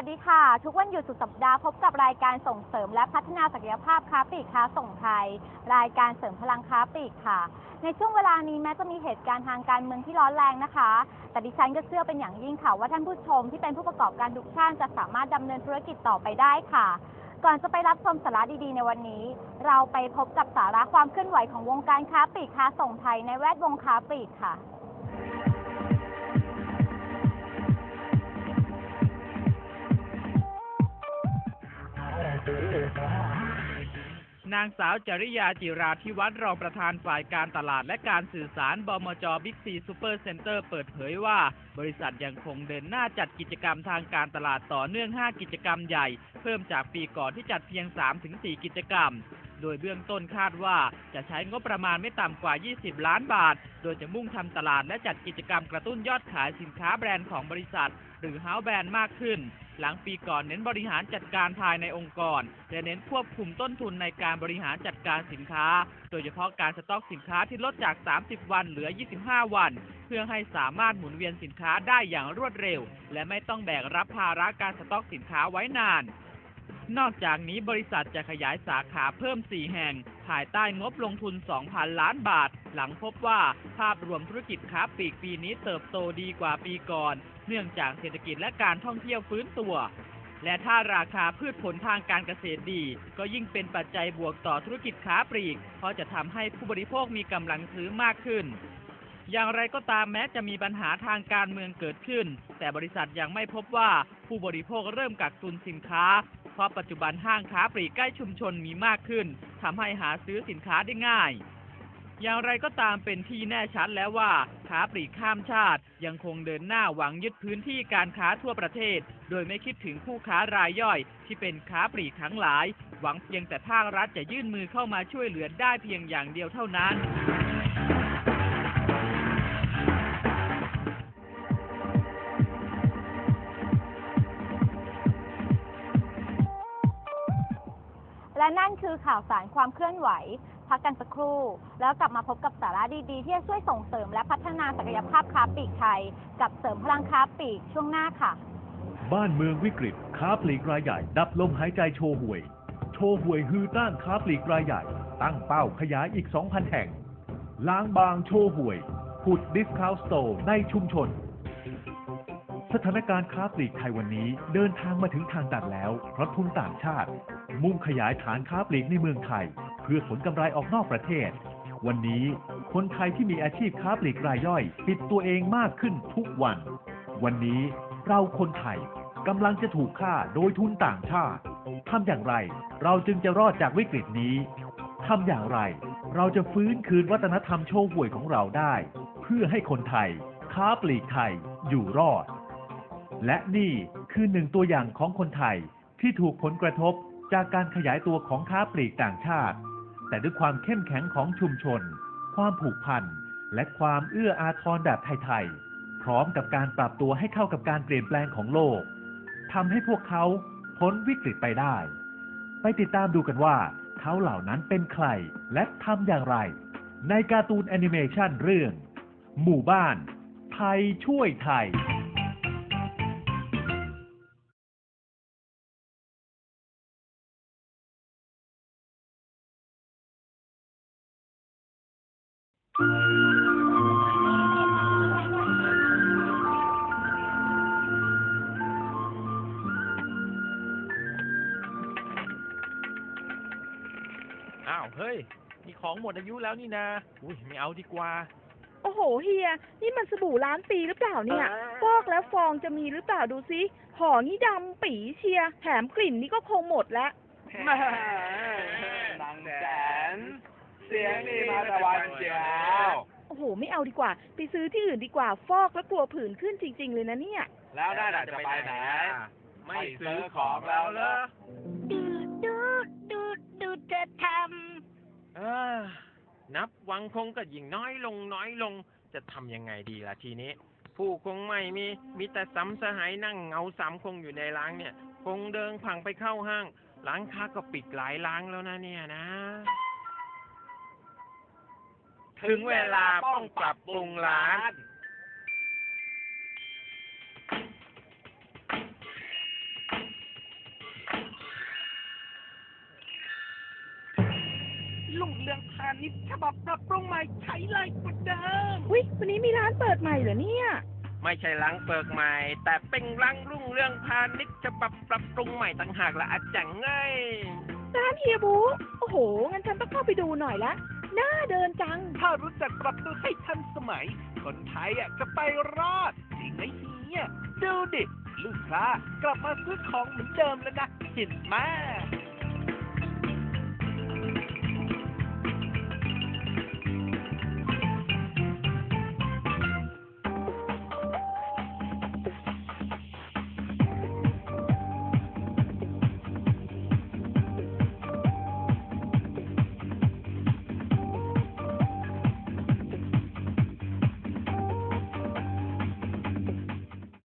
ัสดีค่ะ ทุกวันหยุดสุดสัปดาห์พบกับรายการส่งเสริมและพัฒนาศักยภาพค้าปลีกค้าส่งไทย รายการเสริมพลังค้าปลีกค่ะ ในช่วงเวลานี้แม้จะมีเหตุการณ์ทางการเมืองที่ร้อนแรงนะคะ แต่ดิฉันก็เชื่อเป็นอย่างยิ่งค่ะ ว่าท่านผู้ชมที่เป็นผู้ประกอบการทุกท่านจะสามารถดำเนินธุรกิจต่อไปได้ค่ะ ก่อนจะไปรับชมสาระดีๆ ในวันนี้ เราไปพบกับสาระความเคลื่อนไหวของวงการค้าปลีกค้าส่งไทยในแวดวงค้าปลีกค่ะ นางสาวจริยาจิราธิวัฒน์รองประธานฝ่ายการตลาดและการสื่อสารบมจบิ๊กซีซูเปอร์เซ็นเตอร์เปิดเผยว่า บริษัทยังคงเดินหน้าจัดกิจกรรมทางการตลาดต่อเนื่อง 5 กิจกรรมใหญ่ เพิ่มจากปีก่อนที่จัดเพียง 3-4 กิจกรรม โดยเบื้องต้นคาดว่าจะใช้งบประมาณไม่ต่ำกว่า 20 ล้านบาท โดยจะมุ่งทำตลาดและจัดกิจกรรมกระตุ้นยอดขายสินค้าแบรนด์ของบริษัท หรือเฮาส์แบรนด์มากขึ้น หลังปีก่อนเน้นบริหารจัดการภายในองค์กรและเน้นควบคุมต้นทุนในการบริหารจัดการสินค้า โดยเฉพาะการสต็อกสินค้าที่ลดจาก 30 วันเหลือ 25 วัน เพื่อให้สามารถหมุนเวียนสินค้าได้อย่างรวดเร็ว และไม่ต้องแบกรับภาระการสต็อกสินค้าไว้นาน นอกจากนี้บริษัทจะขยายสาขาเพิ่ม 4 แห่ง ภายใต้งบลงทุน 2,000 ล้านบาท หลังพบว่าภาพรวมธุรกิจค้าปลีกปีนี้เติบโตดีกว่าปีก่อน เนื่องจากเศรษฐกิจและการท่องเที่ยวฟื้นตัว และถ้าราคาพืชผลทางการเกษตรดี ก็ยิ่งเป็นปัจจัยบวกต่อธุรกิจค้าปลีก เพราะจะทำให้ผู้บริโภคมีกำลังซื้อมากขึ้นอย่างไรก็ตามแม้จะมีปัญหาทางการเมืองเกิดขึ้น แต่บริษัทยังไม่พบว่าผู้บริโภคเริ่มกักตุนสินค้า ราะปัจจุบันห้างค้าปลีกใกล้ชุมชนมีมากขึ้นทำให้หาซื้อสินค้าได้ง่าย อย่างไรก็ตามเป็นที่แน่ชัดแล้วว่าค้าปลีกข้ามชาติ ยังคงเดินหน้าหวังยึดพื้นที่การค้าทั่วประเทศ โดยไม่คิดถึงผู้ค้ารายย่อย ที่เป็นค้าปลีกทั้งหลาย หวังเพียงแต่ภาครัฐจะยื่นมือเข้ามาช่วยเหลือได้เพียงอย่างเดียวเท่านั้น นั่นคือข่าวสารความเคลื่อนไหว พักกันสักครู่ แล้วกลับมาพบกับสาระดีๆ ที่จะช่วยส่งเสริมและพัฒนาศักยภาพค้าปลีกไทย กับเสริมพลังค้าปลีกช่วงหน้าค่ะ บ้านเมืองวิกฤต ค้าปลีกรายใหญ่ ดับลมหายใจโชว์หวย โชว์หวยฮือต้านค้าปลีกรายใหญ่ ตั้งเป้าขยายอีก 2,000 แห่ง ล้างบางโชว์หวย ผุดดิสคาวสโตร์ในชุมชน สถานการณ์ค้าปลีกไทยวันนี้เดินทางมาถึงทางตันแล้ว เพราะทุนต่างชาติ มุ่งขยายฐานค้าปลีกในเมืองไทย เพื่อผลกำไรออกนอกประเทศ วันนี้คนไทยที่มีอาชีพค้าปลีกรายย่อย ปิดตัวเองมากขึ้นทุกวัน วันนี้เราคนไทยกำลังจะถูกฆ่าโดยทุนต่างชาติทำอย่างไร เราจึงจะรอดจากวิกฤตนี้ทำอย่างไร เราจะฟื้นคืนวัฒนธรรมโชว์หวยของเราได้ เพื่อให้คนไทย ค้าปลีกไทยอยู่รอด และนี่คือหนึ่งตัวอย่างของคนไทยที่ถูกผลกระทบจากการขยายตัวของค้าปลีกต่างชาติ แต่ด้วยความเข้มแข็งของชุมชน ความผูกพัน และความเอื้ออาทรแบบไทยๆ พร้อมกับการปรับตัวให้เข้ากับการเปลี่ยนแปลงของโลกทำให้พวกเขาพ้นวิกฤตไปได้ ไปติดตามดูกันว่า เขาเหล่านั้นเป็นใครและทำอย่างไร ในการ์ตูนแอนิเมชันเรื่อง หมู่บ้าน ไทยช่วยไทย อ้าว เฮ้ยมีของหมดอายุแล้วนี่นาอุ้ยไม่เอาดีกว่า โอ้โหเฮีย นี่มันสบู่ล้านปีหรือเปล่าเนี่ยฟอกแล้วฟองจะมีหรือเปล่าดูซิห่อนี่ดำปีเชีย แถมกลิ่นนี่ก็คงหมดแล้วแม่นางแสน เสียงนี่มาตะวันเจียวโอ้โห ไม่เอาดีกว่า ไปซื้อที่อื่นดีกว่า ฟอกแล้วกลัวผื่นขึ้นจริง ๆ เลยนะเนี่ย แล้วนั่นน่ะจะไปไหน ไม่ซื้อของแล้วเหรอดูดูดูดูจะทเออนับวังคงก็ยิ่งน้อยลงน้อยลง จะทำยังไงดีล่ะทีนี้ ผู้คงไม่มี มีแต่สำสหายนั่งเหงาสามคงอยู่ในร้านเนี่ย คงเดินผังไปเข้าห้าง ร้านค้าก็ปิดหลายร้านแล้วนะเนี่ยนะ ถึงเวลาต้องปรับปรุงร้าน ลุงเรืองพาณิชย์ฉบับปรับปรุงใหม่ใช้เลยกว่าเดิมอุ้วันนี้มีร้านเปิดใหม่เหรอเนี่ย ไม่ใช่ลังเปิดใหม่ แต่เป็นรังรุ่งเรื่องพาณิชย์ฉบับปรับปรุงใหม่ต่างหากละอาจังเอ้ยร้านเฮียบู โอ้โห งั้นฉันต้องเข้าไปดูหน่อยละ น่าเดินจัง ถ้ารู้จักปรับตัวให้ทันสมัย คนไทยอะจะไปรอดจริงไหมเฮียดูดิ ลูกค้ากลับมาซื้อของเหมือนเดิมแล้วนะเห็นไหม